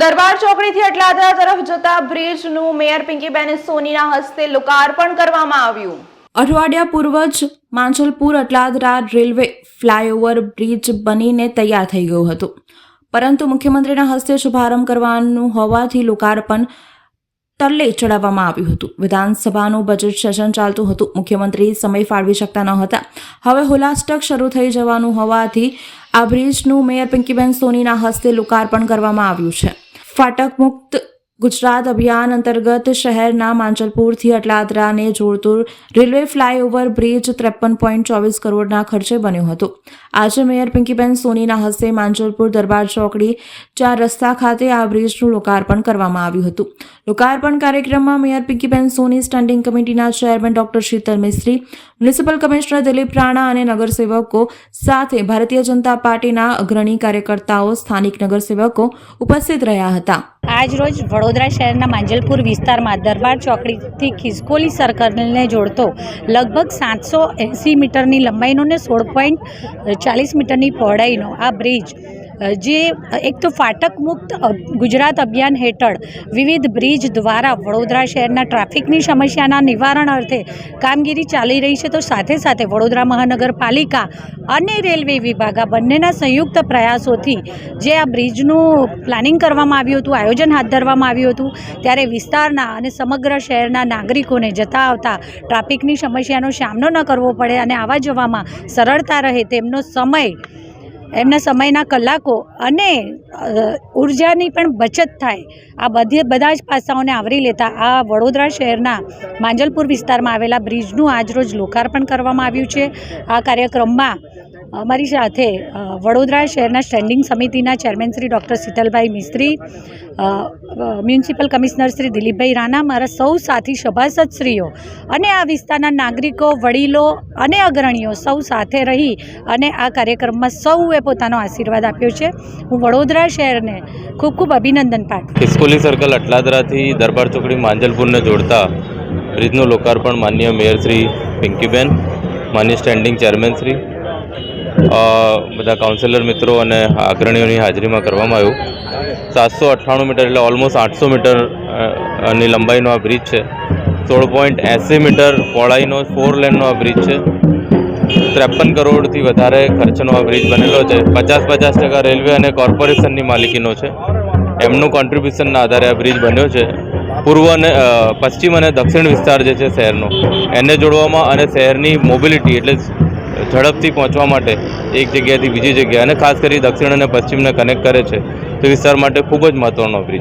દરબાર ચોકડીથી અટલાદરા તરફ જતા બ્રિજનું મેયર પિંકીબેન સોનીના હસ્તે લોકાર્પણ કરવામાં આવ્યું. અઠવાડિયા પૂર્વ જ Manjalpur Atladara railway flyover bridge બનીને તૈયાર થઈ ગયું હતું. પરંતુ મુખ્યમંત્રીના હસ્તે શુભારંભ કરવાનું હોવાથી લોકાર્પણ તલ્લે ચડાવવામાં આવ્યું હતું. વિધાનસભાનું બજેટ સેશન ચાલતું હતું. મુખ્યમંત્રી સમય ફાળવી શકતા ન હતા. હવે હોલાસ્ટક શરૂ થઈ જવાનું હોવાથી આ બ્રિજનું મેયર પિંકીબેન સોનીના હસ્તે લોકાર્પણ કરવામાં આવ્યું છે. ફાટક મુક્ત ગુજરાત અભિયાન અંતર્ગત શહેરના માંચલપુરથી અટલાદરાને જોડતું રેલવે ફ્લાયઓવર બ્રિજ ત્રેપન પોઈન્ટ ચોવીસ કરોડના ખર્ચે બન્યો હતો. આજે મેયર પિંકીબેન સોનીના હસ્તે માંચલપુર દરબાર ચોકડી ચાર રસ્તા ખાતે આ બ્રિજનું લોકાર્પણ કરવામાં આવ્યું હતું. લોકાર્પણ કાર્યક્રમમાં મેયર પિંકીબેન સોની, સ્ટેન્ડિંગ કમિટીના chairman doctor Sheetal Mistry, municipal commissioner Dilip Rana અને નગરસેવકો સાથે ભારતીય જનતા પાર્ટીના અગ્રણી કાર્યકર્તાઓ, સ્થાનિક નગરસેવકો ઉપસ્થિત રહ્યા હતા. આજ આજરોજ વડોદરા શહેરના માંજલપુર વિસ્તારમાં દરબાર ચોકડીથી ખિસકોલી સર્કલને જોડતો લગભગ સાતસો એંસી મીટરની લંબાઈનો ને સોળ પોઈન્ટ ચાલીસ મીટરની પહોળાઈનો આ બ્રિજ જે એક તો ફાટક મુક્ત ગુજરાત અભિયાન હેઠળ વિવિધ બ્રિજ દ્વારા વડોદરા શહેરના ટ્રાફિકની સમસ્યાના નિવારણ અર્થે કામગીરી ચાલી રહી છે. તો સાથે સાથે વડોદરા મહાનગરપાલિકા અને રેલવે વિભાગ આ બંનેના સંયુક્ત પ્રયાસોથી જે આ બ્રિજનું પ્લાનિંગ કરવામાં આવ્યું હતું, આયોજન હાથ ધરવામાં આવ્યું હતું, ત્યારે વિસ્તારના અને સમગ્ર શહેરના નાગરિકોને જતા આવતા ટ્રાફિકની સમસ્યાનો સામનો ન કરવો પડે અને આવવા જવામાં સરળતા રહે તેમનો સમય એમના સમયના કલાકો અને ઉર્જાની પણ બચત થાય. આ બધી, બધા જ પાસાઓને આવરી લેતા આ વડોદરા શહેરના માંજલપુર વિસ્તારમાં આવેલા બ્રિજનું આજરોજ લોકાર્પણ કરવામાં આવ્યું છે. આ કાર્યક્રમમાં અમારી સાથે વડોદરા શહેરના સ્ટેન્ડિંગ સમિતિના chairman Shri doctor Sheetalbhai Mistry municipal commissioner Shri Dilipbhai Rana, મારા સૌ સાથી સભાસદશ્રીઓ અને આ વિસ્તારના નાગરિકો, વડીલો અને અગ્રણીઓ સૌ સાથે રહી અને આ કાર્યક્રમમાં સૌએ પોતાનો આશીર્વાદ આપ્યો છે. હું વડોદરા શહેરને ખૂબ ખૂબ અભિનંદન પાઠવું ખિસકોલી સર્કલ અટલાદરાથી દરબાર ચોકડી માંજલપુરને જોડતા બ્રિજનું લોકાર્પણ માન્ય મેયર શ્રી પિંકીબેન માન્ય સ્ટેન્ડિંગ ચેરમેન શ્રી બધા કાઉન્સિલર મિત્રો અને અગ્રણીઓની હાજરીમાં કરવામાં આવ્યું. સાતસો અઠ્ઠાણું મીટર એટલે ઓલમોસ્ટ આઠસો મીટરની લંબાઈનો આ બ્રિજ છે. સોળ પોઈન્ટ એંસી મીટર પહોળાઈનો ફોર લેનનો આ બ્રિજ છે. ત્રેપન કરોડથી વધારે ખર્ચનો આ બ્રિજ બનેલો છે. પચાસ પચાસ ટકા રેલવે અને કોર્પોરેશનની માલિકીનો છે. એમનું કોન્ટ્રીબ્યુશનના આધારે આ બ્રિજ બન્યો છે. પૂર્વ અને પશ્ચિમ અને દક્ષિણ વિસ્તાર જે છે શહેરનો, એને જોડવામાં અને શહેરની મોબિલિટી એટલે ઝડપથી પહોંચવા માટે એક જગ્યાએથી બીજી જગ્યાએ અને ખાસ કરી દક્ષિણ અને પશ્ચિમને કનેક્ટ કરે છે. તે વિસ્તાર માટે ખૂબ જ મહત્ત્વનો બ્રિજ